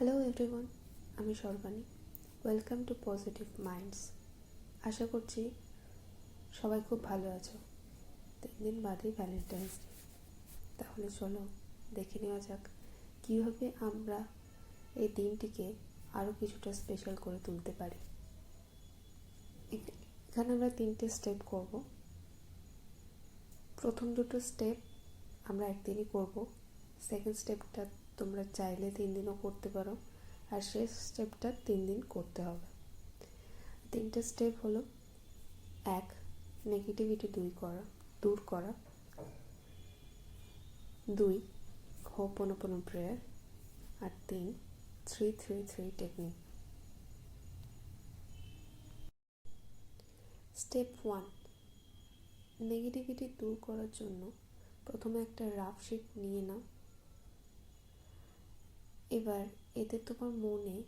Hello everyone আমি Sarbani. Welcome to positive minds আশা করছি সবাই খুব ভালো আছো। তিন দিন বাদেই ভ্যালেন্টাইন্স ডে তাহলে চলো দেখে নেওয়া যাক কীভাবে আমরা এই দিনটিকে আরও কিছুটা স্পেশাল করে তুলতে পারি। এখানে আমরা তিনটে স্টেপ করব। প্রথম দুটো স্টেপ আমরা একদিনই করব। সেকেন্ড স্টেপটা তোমরা চাইলে তিন দিনও করতে পারো। আর শেষ স্টেপটা তিন দিন করতে হবে। তিনটে স্টেপ হলো, এক নেগেটিভিটি দুই করা, দূর করা। দুই হোপনোপনো প্রেয়ার আর তিন three three three technique step one negativity দূর করার জন্য প্রথমে একটা রাফ শিট নিয়ে নাও। এবার এতে তোমার মনে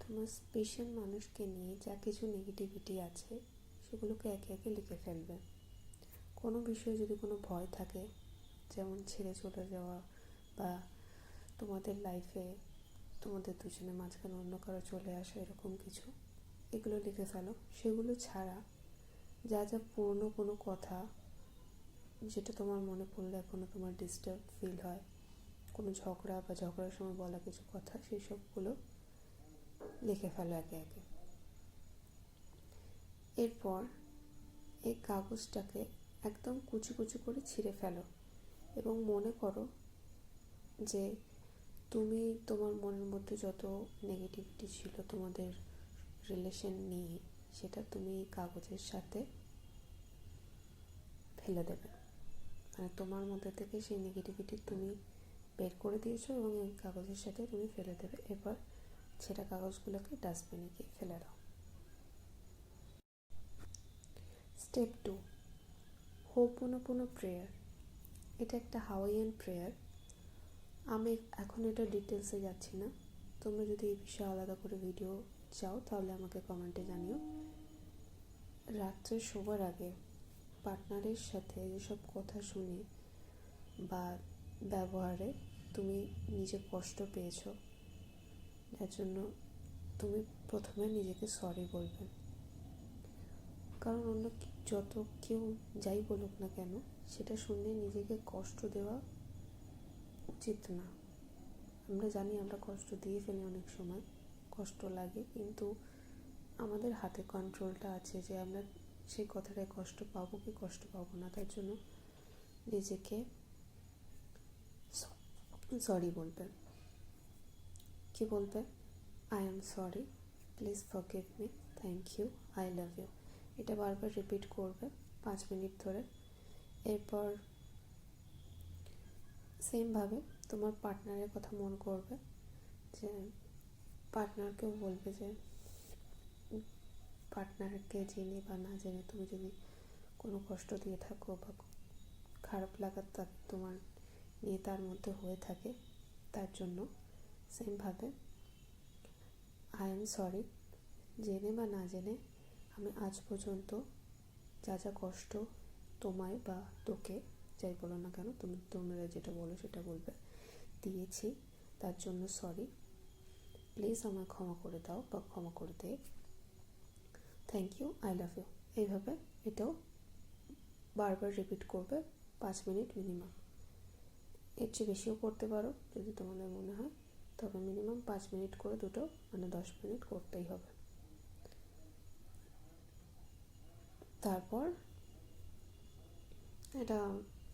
তোমার স্পেশাল মানুষকে নিয়ে যা কিছু নেগেটিভিটি আছে, সেগুলোকে একে একে লিখে ফেলবে। কোনো বিষয়ে যদি কোনো ভয় থাকে, যেমন ছেড়ে চলে যাওয়া বা তোমাদের লাইফে তোমাদের দুজনের মাঝখানে অন্য কারও চলে আসা এরকম কিছু, এগুলো লিখে ফেলো। সেগুলো ছাড়া যা যা পুরনো কোনো কথা, যেটা তোমার মনে পড়লে এখনও তোমার ডিস্টার্ব ফিল হয় কোনো ঝগড়া বা ঝগড়ার সময় বলা কিছু কথা, সেই সবগুলো লিখে ফেলো একে একে। এরপর এই কাগজটাকে একদম কুচি কুচি করে ছিঁড়ে ফেলো এবং মনে করো যে তুমি তোমার মনের মধ্যে যত নেগেটিভিটি ছিল, তোমাদের রিলেশন নিয়ে, সেটা তুমি কাগজের সাথে ফেলে দেবে। মানে তোমার মধ্যে থেকে সেই নেগেটিভিটি তুমি বের করে দিয়েছ এবং এই কাগজের সাথে তুমি ফেলে দেবে। এরপর ছেঁড়া কাগজগুলোকে ডাস্টবিনে গিয়ে ফেলে দাও। স্টেপ টু হো হোপনোপনো প্রেয়ার এটা একটা হাওয়াইয়ান প্রেয়ার আমি এখন এটা ডিটেলসে যাচ্ছি না। তোমরা যদি এই বিষয়ে আলাদা করে ভিডিও চাও, তাহলে আমাকে কমেন্টে জানিও। রাত্রে শোবার আগে পার্টনারের সাথে যেসব কথা শুনে বা ব্যবহারে তুমি নিজে কষ্ট পেয়েছ। যার জন্য তুমি প্রথমে নিজেকে সরি বলবে। কারণ অন্য যত কেউ যাই বলুক না কেন, সেটা শুনে নিজেকে কষ্ট দেওয়া উচিত না। আমরা জানি আমরা কষ্ট দিয়ে ফেলি অনেক সময়, কষ্ট লাগে, কিন্তু আমাদের হাতে কন্ট্রোলটা আছে যে আমরা সেই কথাটায় কষ্ট পাবো কি কষ্ট পাবো না। তার জন্য নিজেকে সরি বলবে কি বলবে I am sorry please forgive me thank you I love you এটা বারবার রিপিট করবে পাঁচ মিনিট ধরে। এরপর সেমভাবে তোমার পার্টনারের কথা মনে করবে যে পার্টনারকেও বলবে যে পার্টনারকে জেনে বা না জেনে তুমি যদি কোনো কষ্ট দিয়ে থাকো বা খারাপ লাগার তোমার নিয়ে তার মধ্যে হয়ে থাকে। তার জন্য সেমভাবে আই এম সরি জেনে বা না জেনে আমি আজ পর্যন্ত যা যা কষ্ট তোমায় বা তোকে, যাই বলো না কেন, তুমি, তোমরা যেটা বলো সেটা বলবে, দিয়েছি, তার জন্য সরি প্লিজ আমায় ক্ষমা করে দাও বা ক্ষমা করে দে। Thank you I love you এইভাবে এটাও বারবার রিপিট করবে পাঁচ মিনিট মিনিমাম এর চেয়ে বেশিও করতে পারো, যদি তোমাদের মনে হয়। তবে মিনিমাম পাঁচ মিনিট করে দুটো মানে দশ মিনিট করতেই হবে। তারপর এটা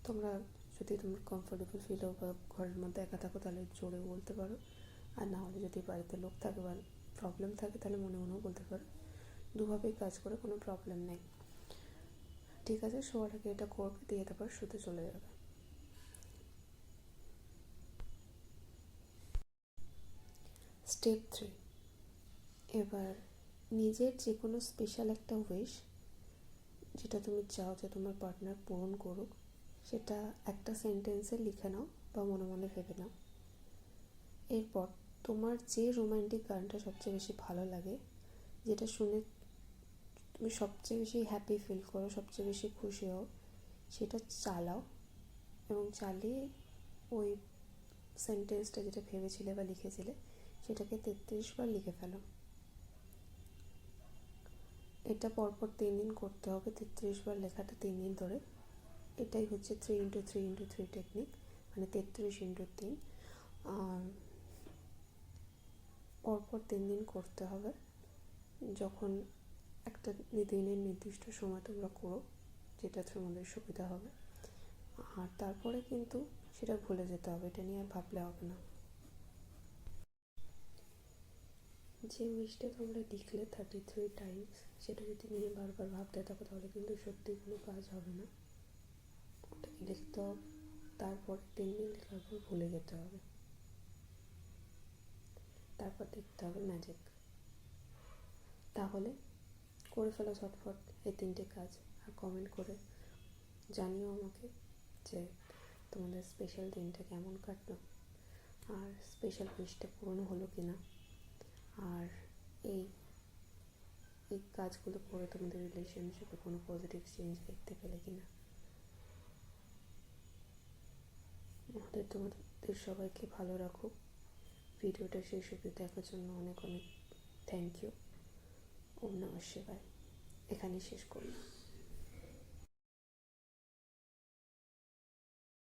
তোমরা যদি তোমরা কমফোর্টেবল ফিল হো বা ঘরের মধ্যে একা থাকো, তাহলে জোরে বলতে পারো। আর না হলে যদি বাড়িতে লোক থাকে বা প্রবলেম থাকে, তাহলে মনে মনেও বলতে পারো। দুভাবেই কাজ করে কোনো প্রবলেম নেই। ঠিক আছে, শোয়ার আগে এটা করবে, দিয়ে তারপর শুতে চলে যাবে। স্টেপ থ্রি এবার নিজের যে কোনো স্পেশাল একটা উইশ যেটা তুমি চাও যে তোমার পার্টনার পূরণ করুক, সেটা একটা সেন্টেন্সে লিখে নাও বা মনে মনে ভেবে নাও। এরপর তোমার যে রোম্যান্টিক গানটা সবচেয়ে বেশি ভালো লাগে, যেটা শুনে তুমি সবচেয়ে বেশি হ্যাপি ফিল করো, সবচেয়ে বেশি খুশি হও, সেটা চালাও এবং চালিয়ে ওই সেন্টেন্সটা যেটা ভেবেছিলে বা লিখেছিলে সেটাকে তেত্রিশ বার লিখে ফেলো। এটা পরপর তিন দিন করতে হবে। তেত্রিশ বার লেখাটা তিন দিন ধরে। এটাই হচ্ছে three into three into three technique মানে তেত্রিশ ইন্টু তিন। আর পরপর তিন দিন করতে হবে। যখন একটা দিনের নির্দিষ্ট সময় তোমরা করো, যেটা তোমাদের সুবিধা হবে। আর তারপরে কিন্তু সেটা ভুলে যেতে হবে। এটা নিয়ে আর ভাবলে হবে না। যে উইশটা তোমরা লিখলে থার্টি থ্রি টাইমস সেটা যদি নিয়ে বারবার ভাবতে থাকো, তাহলে কিন্তু সত্যি কোনো কাজ হবে না। ওটাকে লিখতে হবে? তারপর তিন দিন লেখার পর ভুলে যেতে হবে। তারপর দেখতে হবে ম্যাজিক তাহলে করে ফেলো ঝটফট এই তিনটে কাজ, আর কমেন্ট করে জানিও আমাকে যে তোমাদের স্পেশাল দিনটা কেমন কাটলো, আর স্পেশাল উইশটা পূরণ হলো কি না আর এই এই কাজগুলো করে তোমাদের রিলেশনশিপে কোনো পজিটিভ চেঞ্জ দেখতে পেলে কি না আমাদের তোমাদের সবাইকে ভালো রাখো ভিডিওটা শেষ অব্দি দেখার জন্য অনেক অনেক থ্যাংক ইউ ওম নমঃ শিবায়। এখানেই শেষ করলাম।